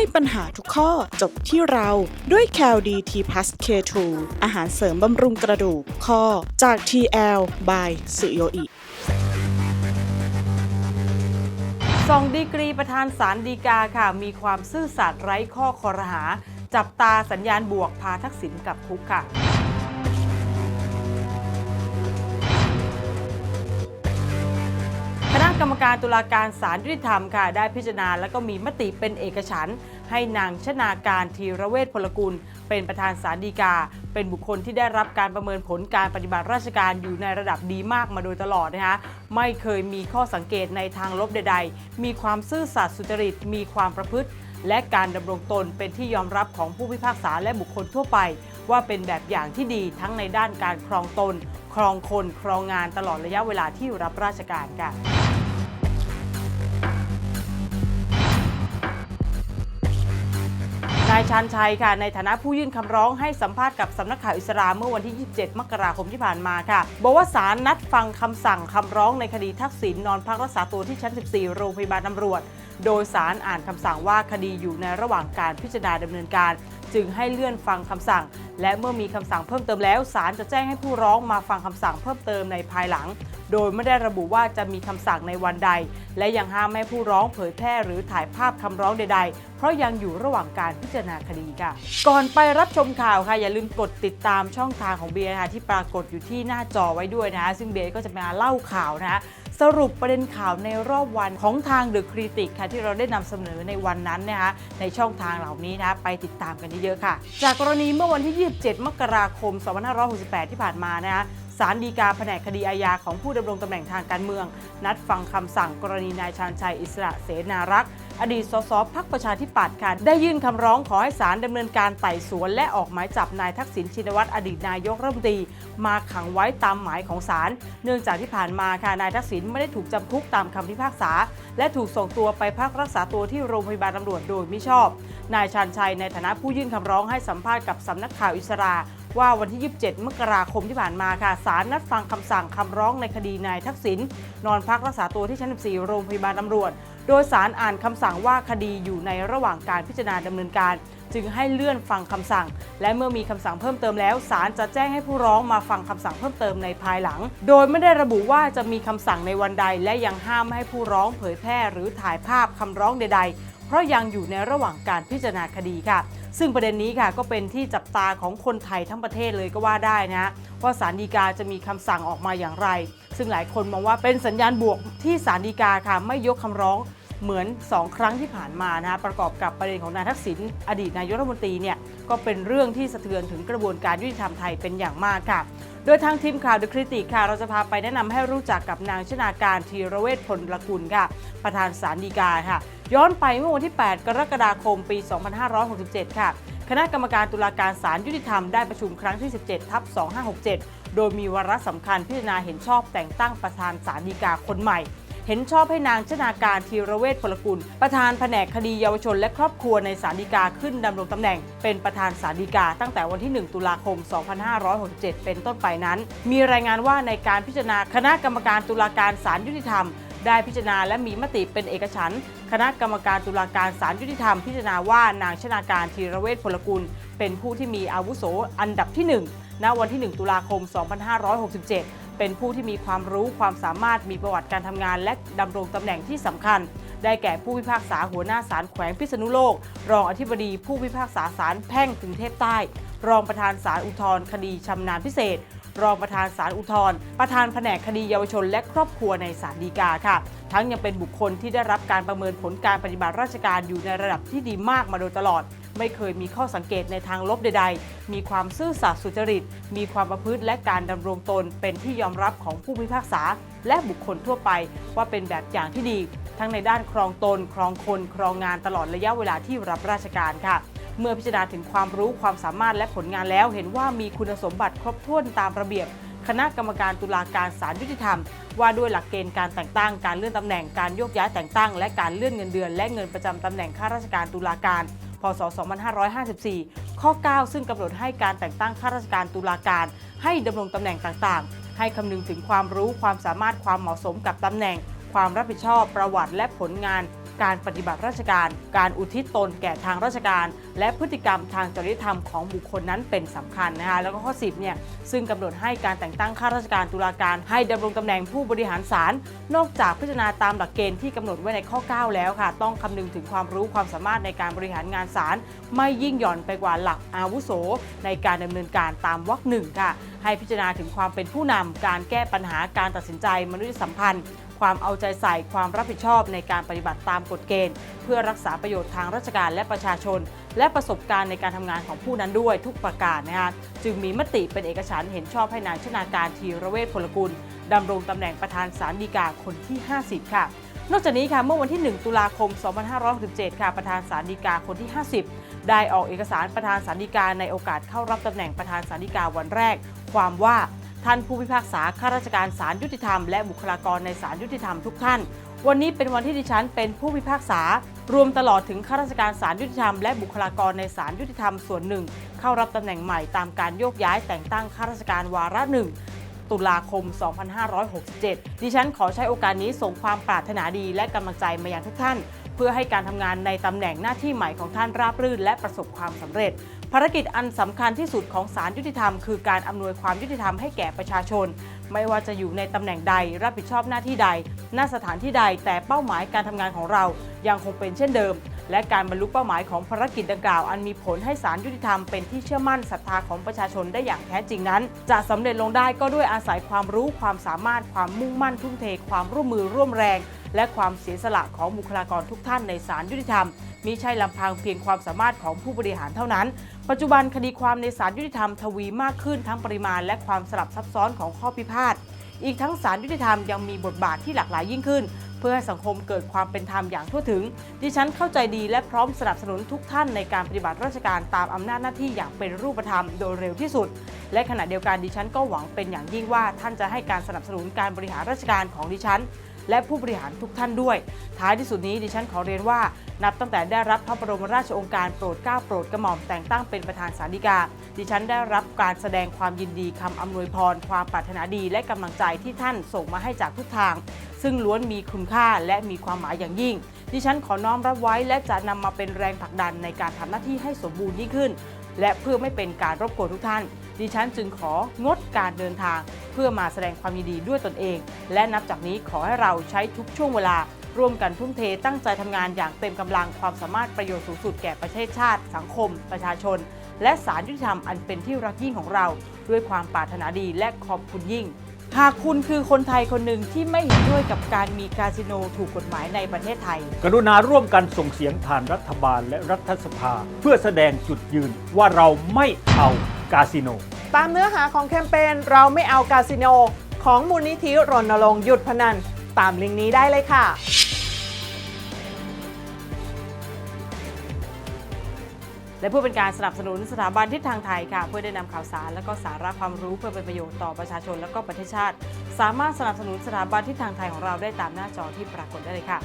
ให้ปัญหาทุกข้อจบที่เราด้วย c a l d t p l u s K2 อาหารเสริมบำรุงกระดูกข้อจาก TL by สุโยอิสองดีกรีประธานศาลดีกาค่ะ มีความซื่อสัตย์ไร้ข้อคอรหา จับตาสัญญาณบวกพาทักษิณกลับคุกค่ะ กรรมการตุลาการศาลยุติธรรมค่ะได้พิจารณาและก็มีมติเป็นเอกฉันท์ให้นางชนาการทีระเวชพลกุล เป็นประธานศาลฎีกา เป็นบุคคลที่ได้รับการประเมินผลการปฏิบัติราชการอยู่ในระดับดีมากมาโดยตลอดนะคะไม่เคยมีข้อสังเกตในทางลบใด ๆ มีความซื่อสัตย์สุจริตมีความประพฤติ และการดำรงตนเป็นที่ยอมรับของผู้พิพากษาและบุคคลทั่วไป ว่าเป็นแบบอย่างที่ดีทั้งในด้านการครองตน ครองคน ครองงานตลอดระยะเวลาที่รับราชการค่ะายชานชัยค่ะในฐานะผู้ยื่นคำร้องให้สัมภาษณ์กับสำนักข่าวอิสราเมื่อวันที่ 27 มกราคมที่ผ่านมาค่ะ บอกว่าศาลนัดฟังคำสั่งคำร้องในคดีทักษิณนอนพักรักษาตัวที่ชั้น 14 โรงพยาบาลตำรวจ โดยศาลอ่านคำสั่งว่าคดีอยู่ในระหว่างการพิจารณาดำเนินการ จึงให้เลื่อนฟังคำสั่ง และเมื่อมีคำสั่งเพิ่มเติมแล้วศาลจะแจ้งให้ผู้ร้องมาฟังคำสั่งเพิ่มเติมในภายหลัง โดยไม่ได้ระบุว่าจะมีคำสั่งในวันใด และยังห้ามไม่ให้ผู้ร้องเผยแพร่หรือถ่ายภาพคำร้องใด ๆ เพราะยังอยู่ระหว่างการพิจารณาคดีค่ะ ก่อนไปรับชมข่าวค่ะอย่าลืมกดติดตามช่องทางของเบียร์ค่ะที่ปรากฏอยู่ที่หน้าจอไว้ด้วยนะคะซึ่งเบียร์ก็จะมาเล่าข่าวนะคะ สรุปประเด็นข่าวในรอบวันของทางเดอะคริติกค่ะที่เราได้นำเสนอในวันนั้นนะคะในช่องทางเหล่านี้นะคะไปติดตามกันเยอะๆค่ะ จากกรณีเมื่อวันที่ 27 มกราคม 2568 ที่ผ่านมานะคะศาลฎีกาแผนกคดีอาญาของผู้ดำรงตำแหน่งทางการเมือง นัดฟังคำสั่งกรณีนายชาญชัยอิสระเสนารักษ์ อดีตสสพักประชาธิปัตย์ค่ะ ได้ยื่นคำร้องขอให้ศาลดำเนินการไต่สวน และออกหมายจับนายทักษิณชินวัตรอดีตนายกรัฐมนตรีมาขังไว้ตามหมายของศาลเนื่องจากที่ผ่านมาค่ะนายทักษิณไม่ได้ถูกจำคุกตามคำพิพากษา และถูกส่งตัวไปพักรักษาตัวที่โรงพยาบาลตำรวจโดยมิชอบ นายชาญชัยในฐานะผู้ยื่นคำร้องให้สัมภาษณ์กับสำนักข่าวอิสรา ว่าวันที่ 27 มกราคมที่ผ่านมาค่ะศาลนัดฟังคำสั่งคำร้องในคดีนายทักษิณนอนพักรักษาตัวที่ชั้น 14 โรงพยาบาลตำรวจ โดยศาลอ่านคำสั่งว่าคดีอยู่ในระหว่างการพิจารณาดำเนินการ จึงให้เลื่อนฟังคำสั่ง และเมื่อมีคำสั่งเพิ่มเติมแล้วศาลจะแจ้งให้ผู้ร้องมาฟังคำสั่งเพิ่มเติมในภายหลัง โดยไม่ได้ระบุว่าจะมีคำสั่งในวันใด และยังห้ามไม่ให้ผู้ร้องเผยแพร่ หรือถ่ายภาพคำร้องใดๆ เพราะยังอยู่ในระหว่างการพิจารณาคดีค่ะ ซึ่งประเด็นนี้ค่ะก็เป็นที่จับตาของคนไทยทั้งประเทศเลยก็ว่าได้นะว่าศาลฎีกาจะมีคำสั่งออกมาอย่างไร ซึ่งหลายคนมองว่าเป็นสัญญาณบวกที่ศาลฎีกาค่ะไม่ยกคำร้องเหมือน 2 ครั้งที่ผ่านมานะประกอบกับประเด็นของนายทักษิณอดีตนายกรัฐมนตรีเนี่ยก็เป็นเรื่องที่สะเทือนถึงกระบวนการยุติธรรมไทยเป็นอย่างมากค่ะ โดยทางทีมข่าวเดอะคริติกค่ะ เราจะพาไปแนะนำให้รู้จักกับนางชนาการธีรเวชพลละกุลค่ะ ประธานศาลฎีกาค่ะ ย้อนไปเมื่อวันที่ 8 กรกฎาคมปี 2567 ค่ะคณะกรรมการตุลาการศาลยุติธรรมได้ประชุมครั้งที่ 17 ทับ 2567 โดยมีวาระสำคัญพิจารณาเห็นชอบแต่งตั้งประธานศาลฎีกาคนใหม่ เห็นชอบให้นางชนาการธีรเวชพลกุล ประธานแผนกคดีเยาวชนและครอบครัวในศาลฎีกาขึ้นดำรงตำแหน่ง เป็นประธานศาลฎีกาตั้งแต่วันที่ 1 ตุลาคม 2567 เป็นต้นไปนั้น มีรายงานว่าในการพิจารณาคณะกรรมการตุลาการศาลยุติธรรมได้พิจารณาและมีมติเป็นเอกฉันท์คณะกรรมการตุลาการศาลยุติธรรมพิจารณาว่านางชนาการธีรเวชพลกุล เป็นผู้ที่มีอาวุโสอันดับที่ 1 ณวันที่ 1 ตุลาคม 2567 เป็นผู้ที่มีความรู้ความสามารถมีประวัติการทำงาน และดำรงตำแหน่งที่สำคัญ ได้แก่ผู้พิพากษาหัวหน้าศาลแขวงพิษณุโลก รองอธิบดีผู้พิพากษาศาลแพ่งกรุงเทพใต้ รองประธานศาลอุทธรณ์คดีชำนาญพิเศษ รองประธานศาลอุทธรณ์ประธานแผนกคดีเยาวชน และครอบครัวในศาลฎีกาค่ะ ทั้งยังเป็นบุคคลที่ได้รับการประเมินผลการปฏิบัติราชการอยู่ในระดับที่ดีมากมาโดยตลอด ไม่เคยมีข้อสังเกตในทางลบใด ๆ มีความซื่อสัตย์สุจริต มีความประพฤติและการดำรงตนเป็นที่ยอมรับของผู้พิพากษา และบุคคลทั่วไปว่าเป็นแบบอย่างที่ดี ทั้งในด้านครองตน ครองคน ครองงานตลอดระยะเวลาที่รับราชการค่ะเมื่อพิจารณาถึงความรู้ความสามารถและผลงานแล้ว เห็นว่ามีคุณสมบัติครบถ้วนตามระเบียบ คณะกรรมการตุลาการศาลยุติธรรม ว่าด้วยหลักเกณฑ์การแต่งตั้ง การเลื่อนตำแหน่งการโยกย้ายแต่งตั้ง และการเลื่อนเงินเดือน และเงินประจำตำแหน่งข้าราชการตุลาการ พศ 2554 ข้อ 9 ซึ่งกำหนดให้การแต่งตั้งข้าราชการตุลาการ ให้ดำรงตำแหน่งต่างๆ ให้คำนึงถึงความรู้ความสามารถความเหมาะสมกับตำแหน่ง ความรับผิดชอบประวัติและผลงาน การปฏิบัติราชการ การอุทิศตนแก่ทางราชการ และพฤติกรรมทางจริยธรรมของบุคคลนั้นเป็นสำคัญนะคะแล้วก็ข้อ 10เนี่ยซึ่งกำหนดให้การแต่งตั้งข้าราชการตุลาการให้ดำรงตำแหน่งผู้บริหารศาลนอกจากพิจารณาตามหลักเกณฑ์ที่กำหนดไว้ในข้อ 9 แล้วค่ะ ต้องคำนึงถึงความรู้ความสามารถในการบริหารงานศาลไม่ยิ่งหย่อนไปกว่าหลักอาวุโส ในการดำเนินการตามวรรคหนึ่งค่ะให้พิจารณาถึงความเป็นผู้นำการแก้ปัญหาการตัดสินใจมนุษยสัมพันธ์ ความเอาใจใส่ความรับผิดชอบในการปฏิบัติตามกฎเกณฑ์ เพื่อรักษาประโยชน์ทางราชการและประชาชน และประสบการณ์ในการทำงานของผู้นั้นด้วยทุกประการนะคะจึงมีมติเป็นเอกฉันเห็นชอบให้นายชนาการทีระเวชพลกุลดำรงตำแหน่งประธานศาลฎีกาคนที่ 50 ค่ะนอกจากนี้ค่ะเมื่อวันที่ 1 ตุลาคม 2567 ค่ะประธานศาลฎีกาคนที่ 50 ได้ออกเอกสารประธานศาลฎีกาในโอกาสเข้ารับตำแหน่งประธานศาลฎีกาวันแรก ความว่าท่านผู้พิพากษาข้าราชการศาลยุติธรรมและบุคลากรในศาลยุติธรรมทุกท่าน วันนี้เป็นวันที่ดิฉันเป็นผู้พิพากษา รวมตลอดถึงข้าราชการศาลยุติธรรมและบุคลากรในศาลยุติธรรมส่วนหนึ่ง เข้ารับตำแหน่งใหม่ตามการโยกย้ายแต่งตั้งข้าราชการวาระหนึ่งตุลาคม 2567 ดิฉันขอใช้โอกาสนี้ส่งความปรารถนาดีและกำลังใจมายังทุกท่าน เพื่อให้การทำงานในตำแหน่งหน้าที่ใหม่ของท่านราบรื่นและประสบความสำเร็จ ภารกิจอันสำคัญที่สุดของศาลยุติธรรมคือการอำนวยความยุติธรรมให้แก่ประชาชน ไม่ว่าจะอยู่ในตำแหน่งใดรับผิดชอบหน้าที่ใด หน้าสถานที่ใดแต่เป้าหมายการทำงานของเรายังคงเป็นเช่นเดิม และการบรรลุเป้าหมายของภารกิจดังกล่าว อันมีผลให้ศาลยุติธรรมเป็นที่เชื่อมั่นศรัทธาของประชาชนได้อย่างแท้จริงนั้น จะสำเร็จลงได้ก็ด้วยอาศัยความรู้ความสามารถความมุ่งมั่นทุ่มเทความร่วมมือร่วมแรง และความเสียสละของบุคลากรทุกท่านในศาลยุติธรรมมิใช่ลำพังเพียงความสามารถของผู้บริหารเท่านั้น ปัจจุบันคดีความในศาลยุติธรรมทวีมากขึ้นทั้งปริมาณและความสลับซับซ้อนของข้อพิพาทอีกทั้งศาลยุติธรรมยังมีบทบาทที่หลากหลายยิ่งขึ้น เพื่อให้สังคมเกิดความเป็นธรรมอย่างทั่วถึง ดิฉันเข้าใจดีและพร้อมสนับสนุนทุกท่านในการปฏิบัติราชการตามอำนาจหน้าที่อย่างเป็นรูปธรรมโดยเร็วที่สุด และขณะเดียวกันดิฉันก็หวังเป็นอย่างยิ่งว่าท่านจะให้การสนับสนุนการบริหารราชการของดิฉัน และผู้บริหารทุกท่านด้วย ท้ายที่สุดนี้ดิฉันขอเรียนว่า นับตั้งแต่ได้รับพระบรมราชโองการโปรดเกล้าโปรดกระหม่อมแต่งตั้งเป็นประธานศาลฎีกา ดิฉันได้รับการแสดงความยินดีคำอำนวยพร ความปรารถนาดี และกำลังใจที่ท่านส่งมาให้จากทุกทาง ซึ่งล้วนมีคุณค่าและมีความหมายอย่างยิ่งดิฉันขอน้อมรับไว้และจะนำมาเป็นแรงผลักดันในการทำหน้าที่ให้สมบูรณ์ยิ่งขึ้น และเพื่อไม่เป็นการรบกวนทุกท่าน ดิฉันจึงของดการเดินทาง เพื่อมาแสดงความยินดีด้วยตนเอง และนับจากนี้ขอให้เราใช้ทุกช่วงเวลา ร่วมกันทุ่มเทตั้งใจทำงานอย่างเต็มกำลังความสามารถประโยชน์สูงสุดแก่ประเทศชาติ สังคม ประชาชน และศาลยุติธรรมอันเป็นที่รักยิ่งของเรา ด้วยความปรารถนาดีและขอบคุณยิ่งหากคุณคือคนไทยคนหนึ่งที่ไม่เห็นด้วยกับการมีคาสิโนถูกกฎหมายในประเทศไทย กรุณาร่วมกันส่งเสียงผ่านรัฐบาลและรัฐสภา เพื่อแสดงจุดยืนว่าเราไม่เอา กาสิโน ตามเนื้อหาของแคมเปญเราไม่เอากาสิโน ของมูลนิธิรณรงค์หยุดพนัน ตามลิงก์นี้ได้เลยค่ะ และเพื่อเป็นการสนับสนุนสถาบันทิศทางไทยค่ะ เพื่อได้นำข่าวสารและก็สาระความรู้เพื่อเป็นประโยชน์ต่อประชาชนและก็ประเทศชาติ สามารถสนับสนุนสถาบันทิศทางไทยของเราได้ตามหน้าจอที่ปรากฏได้เลยค่ะ